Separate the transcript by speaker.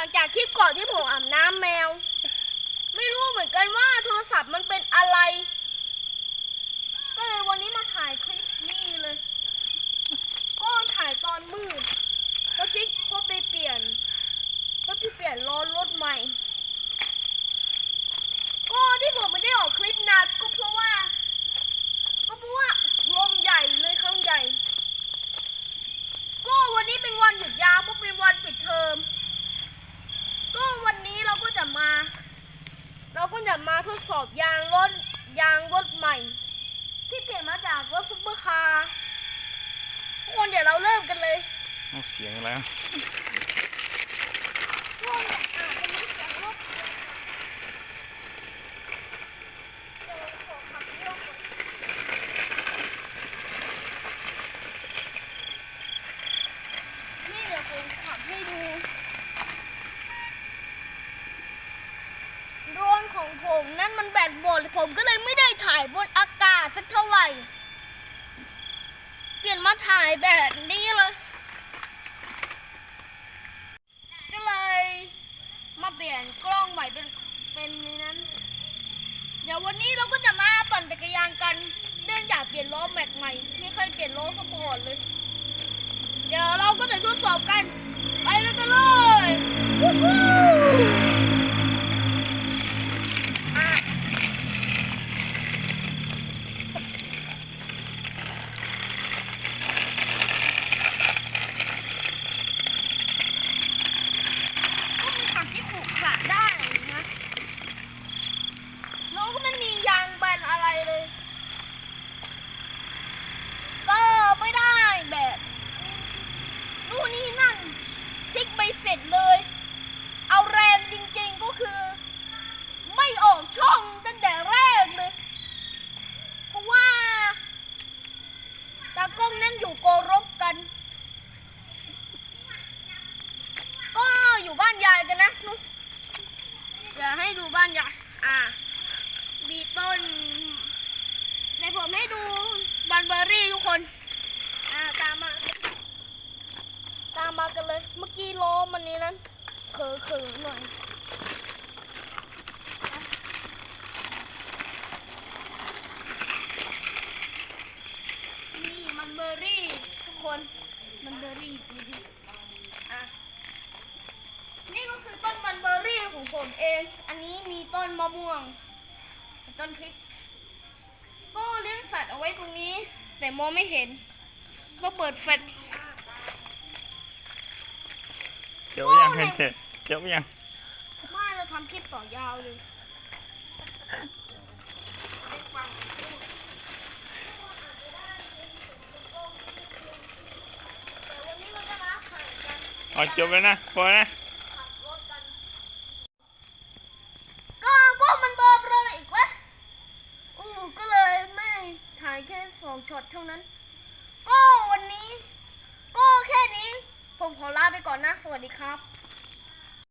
Speaker 1: ลังจากคลิปก่อนที่ผมอาบน้ำแมว ไม่รู้เหมือนกันว่าโทรศัพท์มันเป็นอะไร ก็เลยวันนี้มาถ่ายคลิปนี่เลย ก็ถ่ายตอนมืดแล้วชิคก็ไปเปลี่ยนก็ไปเปลี่ยนล้อรถใหม่ ก็ที่ผมไม่ได้ออกคลิปนานก็เพราะว่า ก็เพราะว่าลมใหญ่เลยครั้งใหญ่ ก็วันนี้เป็นวันหยุดยาวเพราะเป็นวันปิดเทอม ก็วันนี้เราก็จะ มา เราก็จะมาทดสอบยางรถยางรถใหม่ ที่เปลี่ยนมาจากรถซุปเปอร์คาร์ทุกคนเดี๋ยวเราเริ่มกันเลย
Speaker 2: เอาเสียงแล้ว
Speaker 1: ทุกคนอะเป็นเสียงรถเดี๋ยวขอขับเร็วก่อนนี่เดี๋ยวผมขับให้ดู โดรน ของผมนั่นมันแบตหมดผมก็เลยไม่ได้ถ่ายบนอากาศสักเท่าไหร่ เปลี่ยนมาถ่ายแบบนี้เลยก็เลยมาเปลี่ยนกล้องใหม่เป็นเป็นในนั้น เดี๋ยววันนี้เราก็จะมาปั่นจักรยานกันเนื่องจากเปลี่ยนล้อแม็กใหม่ไม่เคยเปลี่ยนล้อสปอร์ตเลย เดี๋ยวเราก็จะทดสอบกัน ไปแล้วกันเลยวู้ฮู้อะก็มีทางที่ขรุขระได้นะแล้วก็ไม่มียางแบนอะไรเลย ก็ไม่ได้แบบนู่นนี่นั่นทิก ไปเสร็จเลย เอาแรงจริงๆก็คือ ไม่ออกช่องตั้งแต่แรกเลย เพราะว่าตากล้องนั่นอยู่โกรกกัน ก็อยู่บ้านยายกันนะนุ๊กเดี๋ยวให้ดูบ้านยายอ่ามีต้นในผมให้ดูบันเบอรี่ทุกคน อ่า ตามมา ตามมากันเลย เมื่อกี้ล้อมั นี้นั้นเขือเขือหน่อยนี่มันเบอร์รี่ทุกคนมันเบอร์รี่อะนี่ก็คือต้นมันเบอร์รี่ของผมเอง อันนี้มีต้นมะม่วง ต้นพริก ก็เลี้ยงสัตว์เอาไว้ตรงนี้ แต่มองไม่เห็น ก็เปิดแฟลช
Speaker 2: เดี๋ยวยังเห็นเถอะเดี๋ยวยัง
Speaker 1: ไม่เราทำคลิปต่อยาวเลยแต่วันนี้เราจะมาแข่งกัน
Speaker 2: เอาจบแล้วนะพอนะ
Speaker 1: ขับรถกันก็พวกมันเบลอเลยอีกวะอือก็เลยไม่ถ่ายแค่สองช็อตเท่านั้น ก็วันนี้ ก็แค่นี้ ผมขอลาไปก่อนนะ สวัสดีครับ